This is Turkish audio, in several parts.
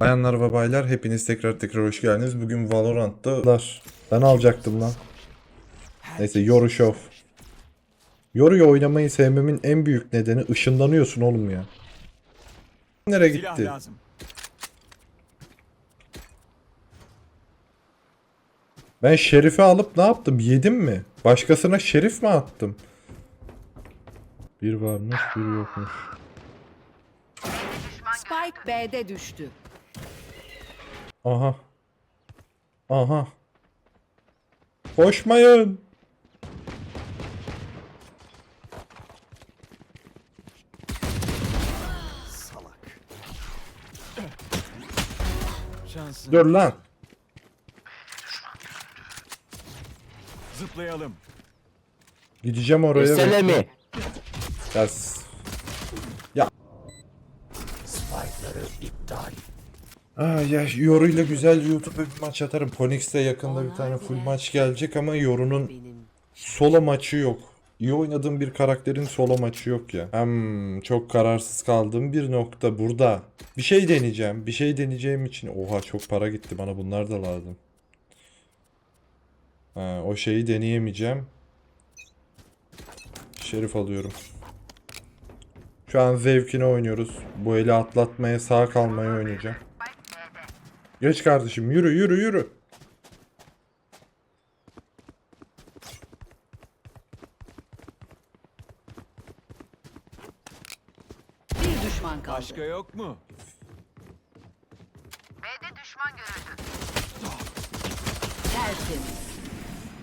Bayanlar ve baylar hepiniz tekrar tekrar hoş geldiniz. Bugün Valorant'ta ben alacaktım lan. Neyse Yoru Show. Yoru'yu oynamayı sevmemin en büyük nedeni ışınlanıyorsun oğlum ya. Nereye gitti? lazım. Ben Şerif'i alıp ne yaptım? Yedim mi? Başkasına Şerif mi attım? Bir varmış bir yokmuş. Spike B'de düştü. Aha. Aha. Koşmayın. Salak. Şansın. Dur lan. Zıplayalım. Gideceğim oraya. Mesele mi? Ya Ah ya Yoru'yla güzel YouTube'a bir maç atarım. Phoenix'te yakında bir tane full maç gelecek ama Yoru'nun solo maçı yok. İyi oynadığım bir karakterin solo maçı yok ya. Hem çok kararsız kaldığım bir nokta burada. Bir şey deneyeceğim. Bir şey deneyeceğim için. Oha çok para gitti bana bunlar da lazım. Ha, o şeyi deneyemeyeceğim. Şerif alıyorum. Şu an zevkine oynuyoruz. Bu eli atlatmaya sağ kalmaya oynayacağım. Geç kardeşim yürü yürü yürü. Bir düşman kaldı. Başka yok mu? Tertemiz.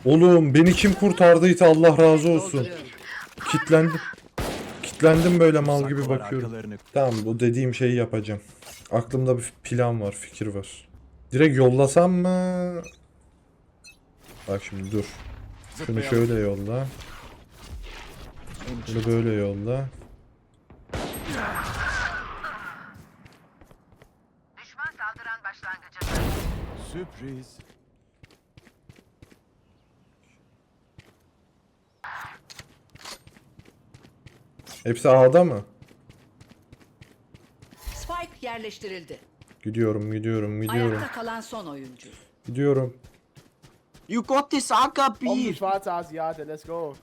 Oğlum beni kim kurtardıysa Allah razı olsun. Kitlendim. Kitlendim böyle mal gibi bakıyorum. Tamam bu dediğim şeyi yapacağım. Aklımda bir plan var, fikir var. Direkt yollasam mı? Bak şimdi dur. Şunu şöyle yolla. Bunu böyle yolla. Düşman saldıran başlangıcı. Sürpriz. Hepsi A'da mı? Yerleştirildi. Gidiyorum, gidiyorum, gidiyorum. Ayakta kalan son oyuncu. Gidiyorum. You got this AK Komm, du B. schwarze Asiate, let's go.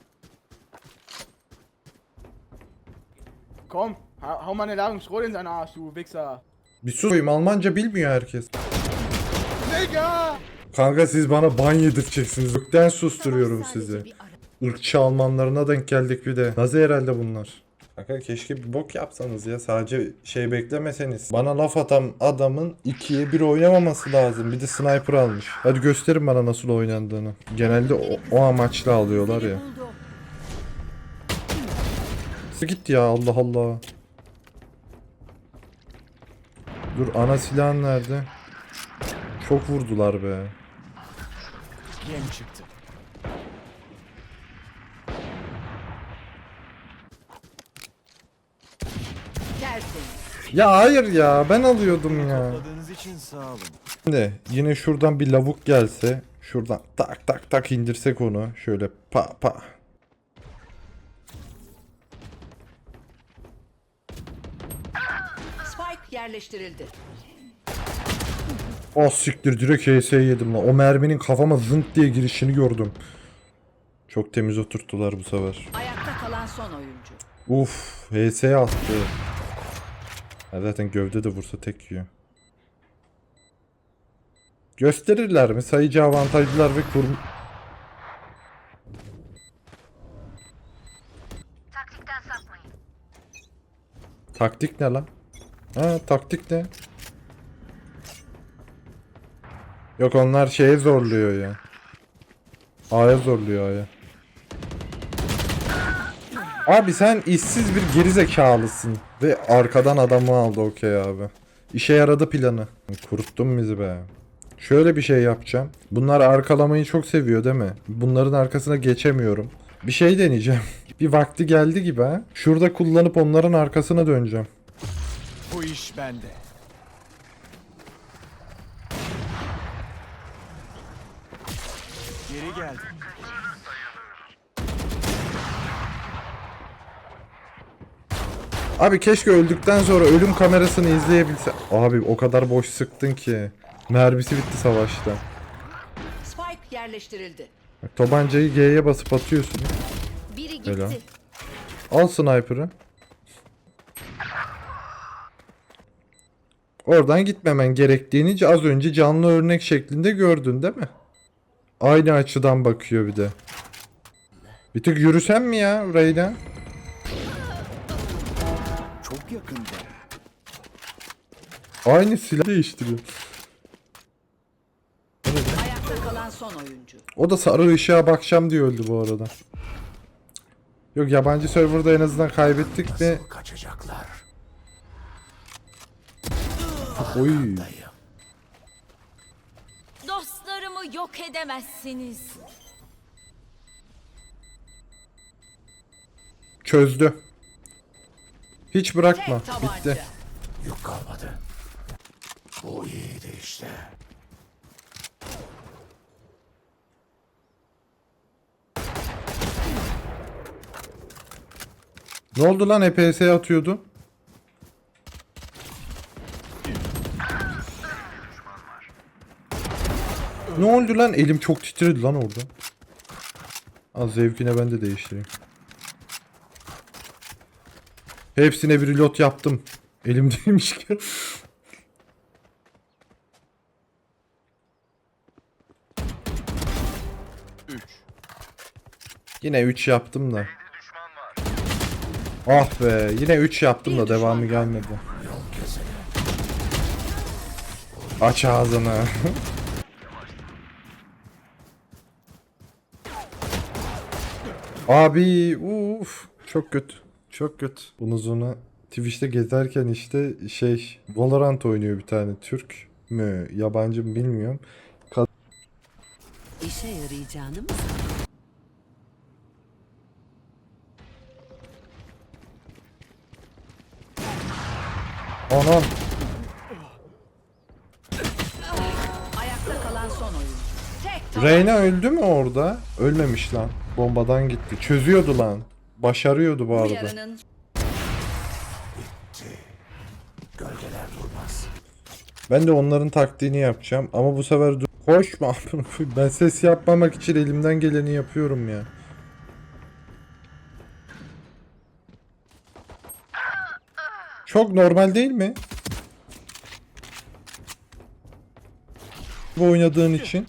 Komm, hau, hau mal eine Ladung Schrot in seinen Arsch, du Wichser. Bir sus koyayım, Almanca bilmiyor herkes. Digga! Kanka siz bana ban yedireceksiniz. Gökten susturuyorum sizi. Irkçı Almanlarına denk geldik bir de. Nazi herhalde bunlar. Kanka keşke bir bok yapsanız ya. Sadece şey beklemeseniz. Bana laf atan adamın ikiye bir oynamaması lazım. Bir de sniper almış. Hadi gösterin bana nasıl oynandığını. Genelde o, o amaçla alıyorlar ya. Git ya Allah Allah. Dur ana silahın nerede? Çok vurdular be. Yem çıktı. Tertemiz. Ya hayır ya ben alıyordum ya. Topladığınız için sağ olun. Şimdi yine şuradan bir lavuk gelse şuradan tak tak tak indirsek onu şöyle pa pa. Spike yerleştirildi. Oh siktir direkt HS yedim lan. O merminin kafama zınt diye girişini gördüm. Çok temiz oturttular bu sefer. Ayakta kalan son oyuncu. Uf HS attı. Ya zaten gövde de vursa tek yiyor. Gösterirler mi? Sayıcı avantajlılar ve kurum... Taktik ne lan? Ha taktik ne? Yok onlar şeye zorluyor ya. A'ya zorluyor A'ya. Abi sen işsiz bir gerizekalısın. Ve arkadan adamı aldı okey abi. İşe yaradı planı. Kuruttun bizi be. Şöyle bir şey yapacağım. Bunlar arkalamayı çok seviyor değil mi? Bunların arkasına geçemiyorum. Bir şey deneyeceğim. Bir vakti geldi gibi ha. Şurada kullanıp onların arkasına döneceğim. Bu iş bende. Geri geldim. Abi keşke öldükten sonra ölüm kamerasını izleyebilse. Abi o kadar boş sıktın ki. Mermisi bitti savaşta. Spike yerleştirildi. Bak, tabancayı G'ye basıp atıyorsun. Biri gitti. Helal. Al sniper'ı. Oradan gitmemen gerektiğini az önce canlı örnek şeklinde gördün değil mi? Aynı açıdan bakıyor bir de. Bir tık yürüsen mi ya Reyna? Çok yakında. Aynı silah değiştiriyor. Ayakta kalan son oyuncu. O da sarı ışığa bakacağım diye öldü bu arada. Yok yabancı serverda en azından kaybettik de. Kaçacaklar. Oy. Dostlarımı yok edemezsiniz. Çözdü. Hiç bırakma. Bitti. Yük kalmadı. Bu iyiydi işte. Ne oldu lan EPS atıyordu? Ne oldu lan? Elim çok titredi lan orada. Az zevkine ben de değiştireyim. Hepsine bir reload yaptım. Elim değilmiş ki. Üç. Yine 3 yaptım da. Ah be yine 3 yaptım da devamı gelmedi. Aç ağzını. Abi uf çok kötü. Çok kötü. Bunu sonra Twitch'te gezerken işte şey Valorant oynuyor bir tane Türk mü yabancı mı bilmiyorum. İşe yarayacağını mı Anam Ayakta kalan son tabanca. Reyna öldü mü orada? Ölmemiş lan. Bombadan gitti. Çözüyordu lan. Başarıyordu bu arada. Yarının. Ben de onların taktiğini yapacağım ama bu sefer dur- koşma. ben ses yapmamak için elimden geleni yapıyorum ya. Çok normal değil mi? Bu oynadığın için.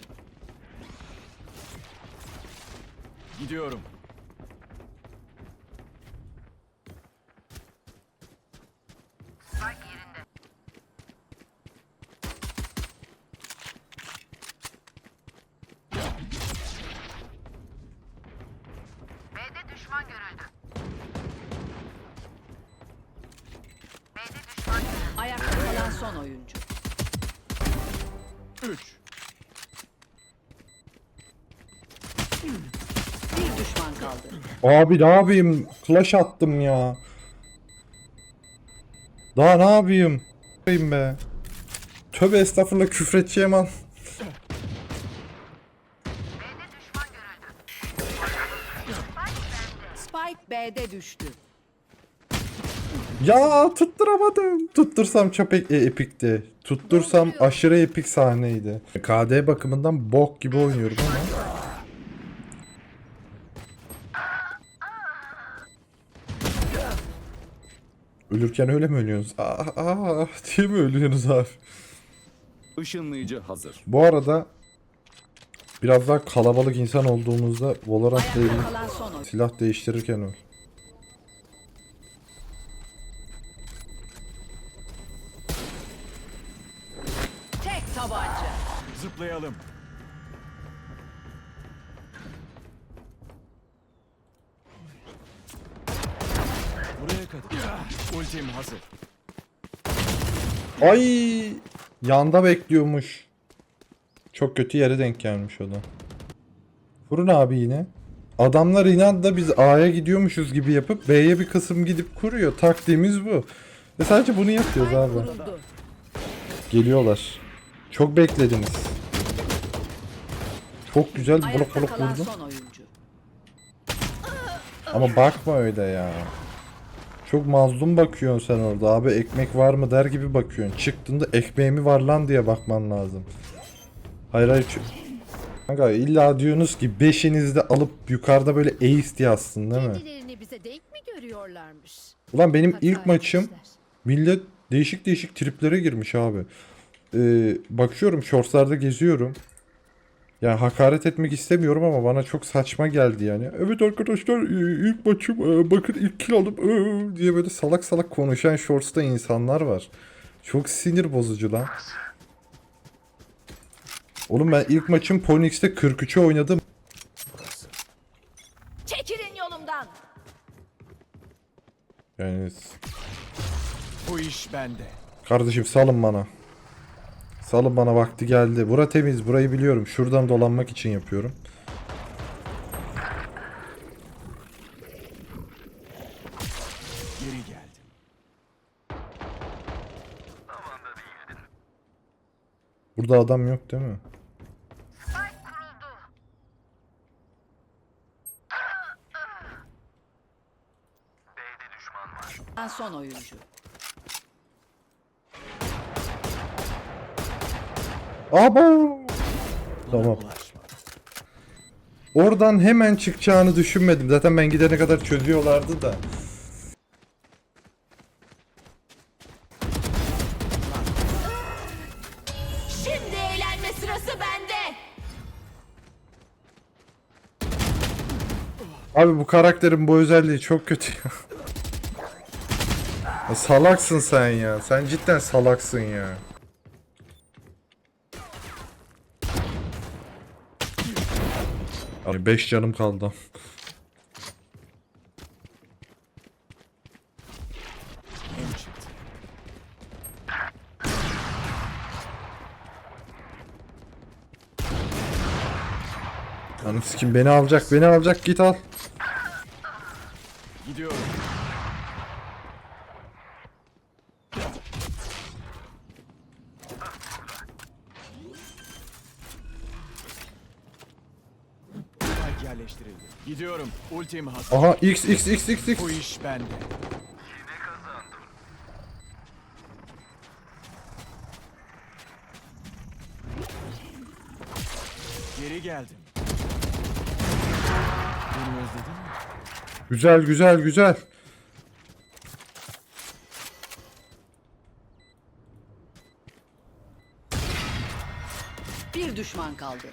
Gidiyorum. Son oyuncu. Üç. Bir düşman kaldı. Abi ne yapayım? Flash attım ya. Daha ne yapayım? Yapayım be. Tövbe estağfurullah küfredeceğim an. Spike B'de düştü. Ya tutturamadım. Tuttursam çok e- epikti. Tuttursam aşırı epik sahneydi. KD bakımından bok gibi oynuyorum ama. Ölürken öyle mi ölüyorsunuz? Ah ah diye mi ölüyorsunuz abi? Işınlayıcı hazır. Bu arada biraz daha kalabalık insan olduğumuzda oyuncu. silah değiştirirken öl. Zıplayalım. Buraya kadar. Ultim hazır. Ay yanda bekliyormuş. Çok kötü yere denk gelmiş o da. Vurun abi yine. Adamlar inatla biz A'ya gidiyormuşuz gibi yapıp B'ye bir kısım gidip kuruyor. Taktiğimiz bu. Ve sadece bunu yapıyoruz abi. Geliyorlar. Çok beklediniz. Çok güzel blok blok vurdum. Ama bakma öyle ya. Çok mazlum bakıyorsun sen orada abi ekmek var mı der gibi bakıyorsun. Çıktığında ekmeğimi var lan diye bakman lazım. Hayır hayır. Kanka illa diyorsunuz ki beşinizi de alıp yukarıda böyle ace diye değil mi? Ulan benim ilk maçım millet değişik değişik triplere girmiş abi. Ee, bakıyorum shortslarda geziyorum. Yani hakaret etmek istemiyorum ama bana çok saçma geldi yani. Evet arkadaşlar e, ilk maçım e, bakın ilk kill aldım e, diye böyle salak salak konuşan shorts'ta insanlar var. Çok sinir bozucu lan. Oğlum ben ilk maçım Ponyx'te 43'e oynadım. Çekilin yolumdan. Yani Bu iş bende. Kardeşim salın bana. Salın bana vakti geldi. Bura temiz. Burayı biliyorum. Şuradan dolanmak için yapıyorum. Geri geldim. Burada adam yok değil mi? Son oyuncu. Abo! Tamam. Oradan hemen çıkacağını düşünmedim. Zaten ben gidene kadar çözüyorlardı da. Şimdi eğlenme sırası bende. Abi bu karakterin bu özelliği çok kötü ya. Ya salaksın sen ya. Sen cidden salaksın ya. 5 canım kaldı. Kim beni alacak, beni alacak git al. Gidiyorum. Yerleştirildi. Gidiyorum. Ultim hazır. Aha x x x x x. Bu iş bende. Geri geldim. Beni özledin mi? Güzel güzel güzel. Bir düşman kaldı.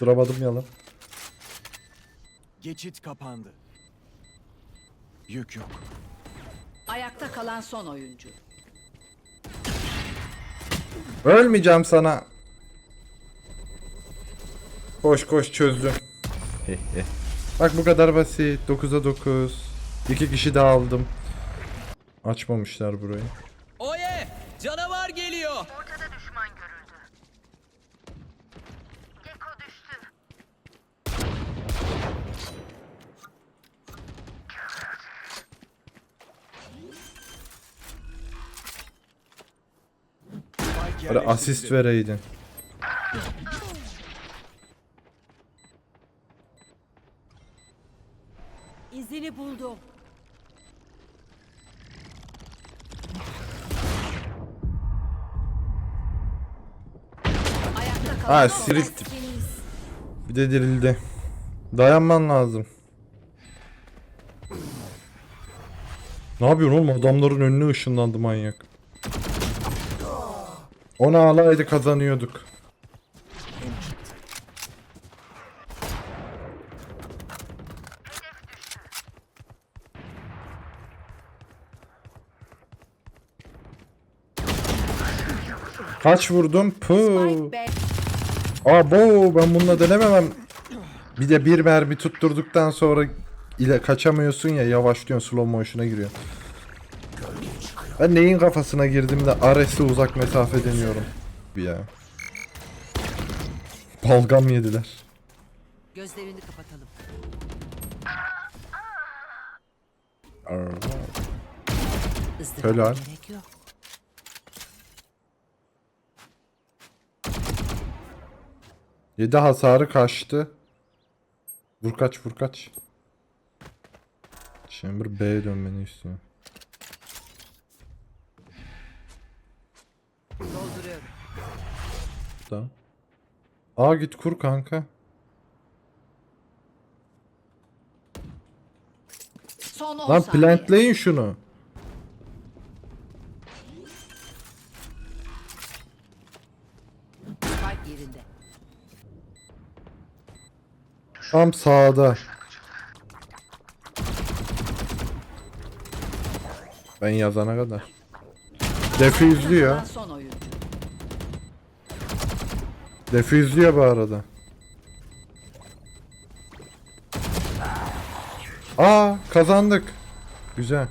Duramadım yalan. Geçit kapandı. Yük yok. Ayakta kalan son oyuncu. Ölmeyeceğim sana. Koş koş çözdüm. Bak bu kadar basit. 9'a 9. İki kişi daha aldım. Açmamışlar burayı. Oye! Canavar geliyor. Ortada düşman görüldü. Geko düştü. Spike Böyle asist vereydin. İzini buldum. Ha. Seniz. Bir de dirildi. Dayanman lazım. Ne yapıyorsun oğlum? Adamların önüne ışınlandı manyak. Onu alaydı kazanıyorduk. Kaç vurdum? B. Abo ben bununla denememem. Bir de bir mermi tutturduktan sonra ile kaçamıyorsun ya yavaşlıyorsun slow motion'a giriyor. Ben neyin kafasına girdim de Ares'e uzak mesafe deniyorum. Bir ya. Balgam yediler. Gözlerini kapatalım. Izdırap Helal. gerek yok. Yedi hasarı kaçtı. Vur kaç vur kaç. Chamber B'ye dönmeni istiyor. Burada. Aa git kur kanka. Son 10 Lan plantleyin şunu. Tam sağda. Ben yazana kadar. Defüzlüyor. Kalan son oyuncu. Defüzlüyor bu arada. Aa kazandık. Güzel.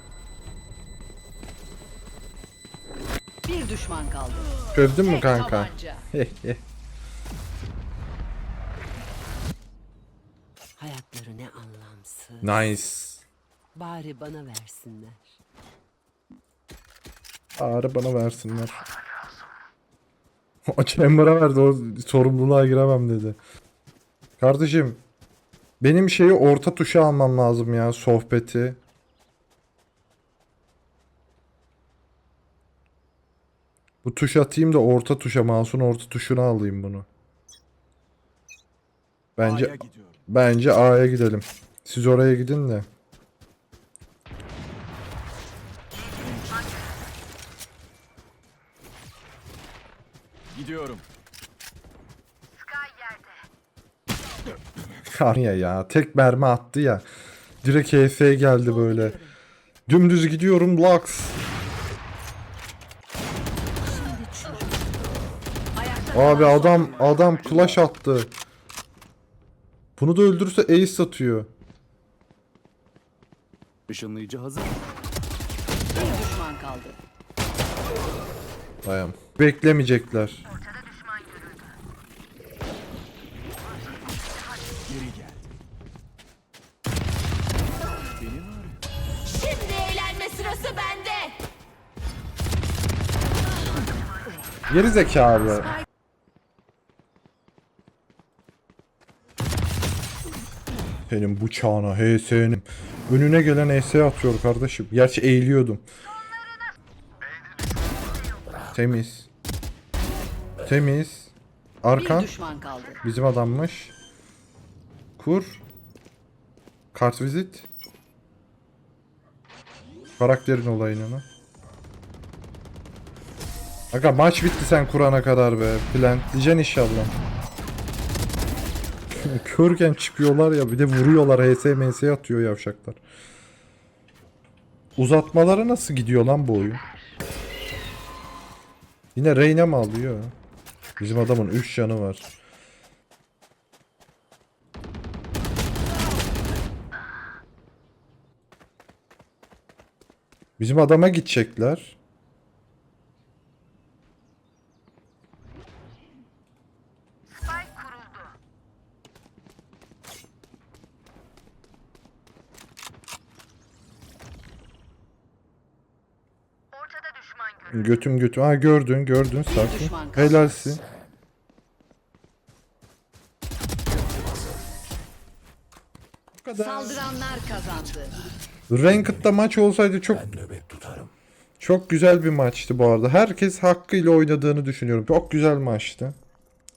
Bir düşman kaldı. Çözdün mü kanka? Hayatları ne anlamsız. nice. Bari bana versinler. Ağrı bana versinler. O Chamber'a verdi o sorumluluğa giremem dedi. Kardeşim benim şeyi orta tuşa almam lazım ya sohbeti. Bu tuş atayım da orta tuşa mouse'un orta tuşuna alayım bunu. Bence A'ya bence A'ya gidelim. Siz oraya gidin de. Gidiyorum. Sky yerde. Kanya ya tek mermi attı ya. Direkt HS geldi böyle. Dümdüz gidiyorum Lux. Abi adam adam clash attı. Bunu da öldürürse ace atıyor. Işınlayıcı hazır. Bir düşman kaldı. Dayan. Beklemeyecekler. Şimdi eğlenme sırası bende. Geri zekalı. Senin bıçağına HS'nin. Önüne gelen HS atıyor kardeşim. Gerçi eğiliyordum. Temiz. Temiz. Arkan. Bir düşman kaldı. Bizim adammış. Kur. Kart vizit. Karakterin olayını mı? Aga maç bitti sen kurana kadar be. Plantleyeceksin inşallah. Körken çıkıyorlar ya bir de vuruyorlar HS MS atıyor yavşaklar. Uzatmalara nasıl gidiyor lan bu oyun? Yine Reyna mı alıyor? Bizim adamın 3 canı var. Bizim adama gidecekler. Spike kuruldu. Ortada düşman görüldü. Götüm götüm. Ha gördün gördün sakin. Helalsin. Bu kadar. Saldıranlar kazandı. Ranked'da maç olsaydı çok çok güzel bir maçtı bu arada. Herkes hakkıyla oynadığını düşünüyorum. Çok güzel maçtı.